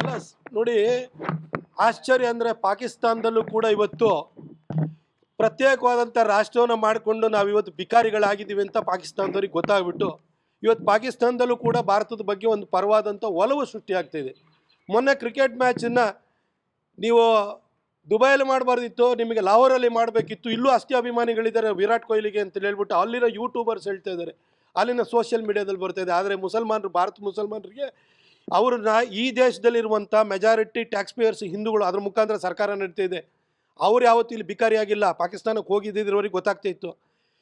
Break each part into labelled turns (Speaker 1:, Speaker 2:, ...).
Speaker 1: ಅಲ್ಲ ನೋಡಿ, ಆಶ್ಚರ್ಯ ಅಂದರೆ ಪಾಕಿಸ್ತಾನದಲ್ಲೂ ಕೂಡ ಇವತ್ತು ಪ್ರತ್ಯೇಕವಾದಂಥ ರಾಷ್ಟ್ರವನ್ನು ಮಾಡಿಕೊಂಡು ನಾವು ಇವತ್ತು ಭಿಕಾರಿಗಳಾಗಿದ್ದೀವಿ ಅಂತ ಪಾಕಿಸ್ತಾನದವ್ರಿಗೆ ಗೊತ್ತಾಗ್ಬಿಟ್ಟು, ಇವತ್ತು ಪಾಕಿಸ್ತಾನದಲ್ಲೂ ಕೂಡ ಭಾರತದ ಬಗ್ಗೆ ಒಂದು ಪರವಾದಂಥ ಒಲವು ಸೃಷ್ಟಿಯಾಗ್ತಿದೆ ಮೊನ್ನೆ ಕ್ರಿಕೆಟ್ ಮ್ಯಾಚನ್ನು ನೀವು ದುಬೈಯಲ್ಲಿ ಮಾಡಬಾರ್ದಿತ್ತು, ನಿಮಗೆ ಲಾಹೋರಲ್ಲಿ ಮಾಡಬೇಕಿತ್ತು, ಇಲ್ಲೂ ಅಷ್ಟೇ ಅಭಿಮಾನಿಗಳಿದ್ದಾರೆ ವಿರಾಟ್ ಕೊಹ್ಲಿಗೆ ಅಂತ ಹೇಳ್ಬಿಟ್ಟು ಅಲ್ಲಿರೋ ಯೂಟ್ಯೂಬರ್ಸ್ ಹೇಳ್ತಾ ಇದ್ದಾರೆ. ಅಲ್ಲಿನ ಸೋಷಿಯಲ್ ಮೀಡಿಯಾದಲ್ಲಿ ಬರ್ತಾ ಇದೆ. ಆದರೆ ಮುಸಲ್ಮಾನರು, ಭಾರತ ಮುಸಲ್ಮಾನರಿಗೆ ಅವ್ರನ್ನ ಈ ದೇಶದಲ್ಲಿರುವಂಥ ಮೆಜಾರಿಟಿ ಟ್ಯಾಕ್ಸ್ ಪೇಯರ್ಸ್ ಹಿಂದೂಗಳು ಅದ್ರ ಮುಖಾಂತರ ಸರ್ಕಾರ ನಡೀತಾ ಇದೆ. ಅವ್ರು ಯಾವತ್ತೂ ಇಲ್ಲಿ ಬಿಕಾರಿಯಾಗಿಲ್ಲ ಪಾಕಿಸ್ತಾನಕ್ಕೆ ಹೋಗಿದ್ದಿದ್ರವರಿಗೆ ಗೊತ್ತಾಗ್ತಾ ಇತ್ತು.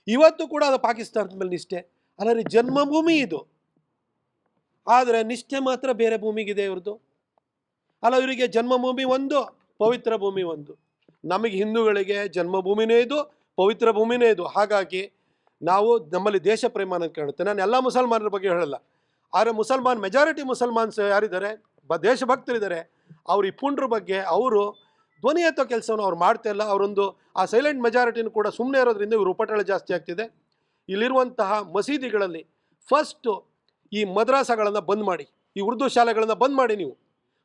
Speaker 1: ಇವತ್ತು ಕೂಡ ಅದು ಪಾಕಿಸ್ತಾನದ ಮೇಲೆ ನಿಷ್ಠೆ. ಅಲ್ಲರಿ ಜನ್ಮಭೂಮಿ ಇದು. ಆದರೆ ನಿಷ್ಠೆ ಮಾತ್ರ ಬೇರೆ ಭೂಮಿಗಿದೆ ಇವ್ರದ್ದು. ಅಲ್ಲ, ಇವರಿಗೆ ಜನ್ಮಭೂಮಿ ಒಂದು, ಪವಿತ್ರ ಭೂಮಿ ಒಂದು. ನಮಗೆ ಹಿಂದೂಗಳಿಗೆ ಜನ್ಮಭೂಮಿನೇ ಇದು, ಪವಿತ್ರ ಭೂಮಿನೇ ಇದು. ಹಾಗಾಗಿ ನಾವು ನಮ್ಮಲ್ಲಿ ದೇಶ ಪ್ರೇಮ ಅನ್ನೋದು ಕಾಣುತ್ತೆ. ನಾನು ಎಲ್ಲ ಮುಸಲ್ಮಾನರ ಬಗ್ಗೆ ಹೇಳಲ್ಲ. ಆದರೆ ಮುಸಲ್ಮಾನ್ ಮೆಜಾರಿಟಿ ಮುಸಲ್ಮಾನ್ಸ್ ಯಾರಿದ್ದಾರೆ? ಬ, ದೇಶಭಕ್ತರಿದ್ದಾರೆ. ಅವ್ರ ಈ ಪುಂಡ್ರ ಬಗ್ಗೆ ಅವರು ಧ್ವನಿ ಎತ್ತೋ ಕೆಲಸವನ್ನು ಅವ್ರು ಮಾಡ್ತಾ ಇಲ್ಲ. ಅವರೊಂದು ಆ ಸೈಲೆಂಟ್ ಮೆಜಾರಿಟಿನೂ ಕೂಡ ಸುಮ್ಮನೆ ಇರೋದ್ರಿಂದ ಇವರು ಉಪಟಳ ಜಾಸ್ತಿ ಆಗ್ತಿದೆ. ಇಲ್ಲಿರುವಂತಹ ಮಸೀದಿಗಳಲ್ಲಿ ಫಸ್ಟು ಈ ಮದ್ರಾಸಗಳನ್ನು ಬಂದ್ ಮಾಡಿ, ಈ ಉರ್ದು ಶಾಲೆಗಳನ್ನು ಬಂದ್ ಮಾಡಿ ನೀವು.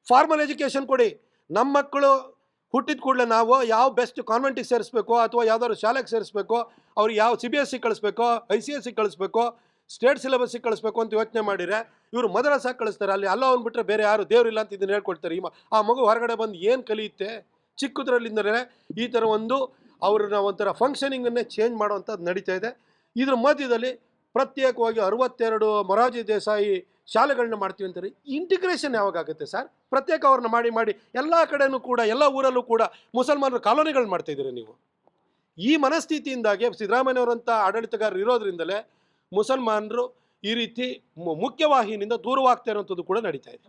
Speaker 1: ಫಾರ್ಮಲ್ ಎಜುಕೇಷನ್ ಕೊಡಿ. ನಮ್ಮ ಮಕ್ಕಳು ಹುಟ್ಟಿದ ಕೂಡಲೇ ನಾವು ಯಾವ ಬೆಸ್ಟ್ ಕಾನ್ವೆಂಟಿಗೆ ಸೇರಿಸ್ಬೇಕೋ ಅಥವಾ ಯಾವ್ದಾದ್ರು ಶಾಲೆಗೆ ಸೇರಿಸ್ಬೇಕೋ, ಅವ್ರಿಗೆ ಯಾವ ಸಿ ಬಿ ಎಸ್ ಸಿ ಕಳಿಸ್ಬೇಕೋ ಐ ಸಿ ಎಸ್ ಸಿ ಕಳಿಸ್ಬೇಕು ಸ್ಟೇಟ್ ಸಿಲೆಬಸ್ಸಿಗೆ ಕಳಿಸ್ಬೇಕು ಅಂತ ಯೋಚನೆ ಮಾಡಿದರೆ ಇವರು ಮದ್ರಾಸಾಗಿ ಕಳಿಸ್ತಾರೆ. ಅಲ್ಲಿ ಅಲ್ಲ ಬಿಟ್ಟರೆ ಬೇರೆ ಯಾರು ದೇವ್ರಿಲ್ಲ ಅಂತ ಇದನ್ನು ಹೇಳ್ಕೊಡ್ತಾರೆ. ಈ ಆ ಮಗು ಹೊರಗಡೆ ಬಂದು ಏನು ಕಲಿಯುತ್ತೆ? ಚಿಕ್ಕುದ್ರಲ್ಲಿಂದಲೇ ಈ ಥರ ಒಂದು ಅವ್ರನ್ನ ಒಂಥರ ಫಂಕ್ಷನಿಂಗನ್ನೇ ಚೇಂಜ್ ಮಾಡುವಂಥದ್ದು ನಡೀತಾ ಇದೆ. ಇದ್ರ ಮಧ್ಯದಲ್ಲಿ ಪ್ರತ್ಯೇಕವಾಗಿ ಅರವತ್ತೆರಡು ಮೊರಾರ್ಜಿ ದೇಸಾಯಿ ಶಾಲೆಗಳನ್ನ ಮಾಡ್ತೀವಿ ಅಂತಾರೆ. ಇಂಟಿಗ್ರೇಷನ್ ಯಾವಾಗುತ್ತೆ ಸರ್? ಪ್ರತ್ಯೇಕ ಅವ್ರನ್ನ ಮಾಡಿ ಮಾಡಿ ಎಲ್ಲ ಕಡೆನೂ ಕೂಡ, ಎಲ್ಲ ಊರಲ್ಲೂ ಕೂಡ ಮುಸಲ್ಮಾನರು ಕಾಲೋನಿಗಳು ಮಾಡ್ತಾ ಇದ್ದೀರಿ ನೀವು. ಈ ಮನಸ್ಥಿತಿಯಿಂದಾಗಿ ಸಿದ್ದರಾಮಯ್ಯವರಂಥ ಆಡಳಿತಗಾರರು ಇರೋದ್ರಿಂದಲೇ ಮುಸಲ್ಮಾನರು ಈ ರೀತಿ ಮು- ಮುಖ್ಯವಾಹಿನಿಂದ ದೂರವಾಗ್ತಾ ಇರುವಂಥದ್ದು ಕೂಡ ನಡೀತಾ ಇದೆ.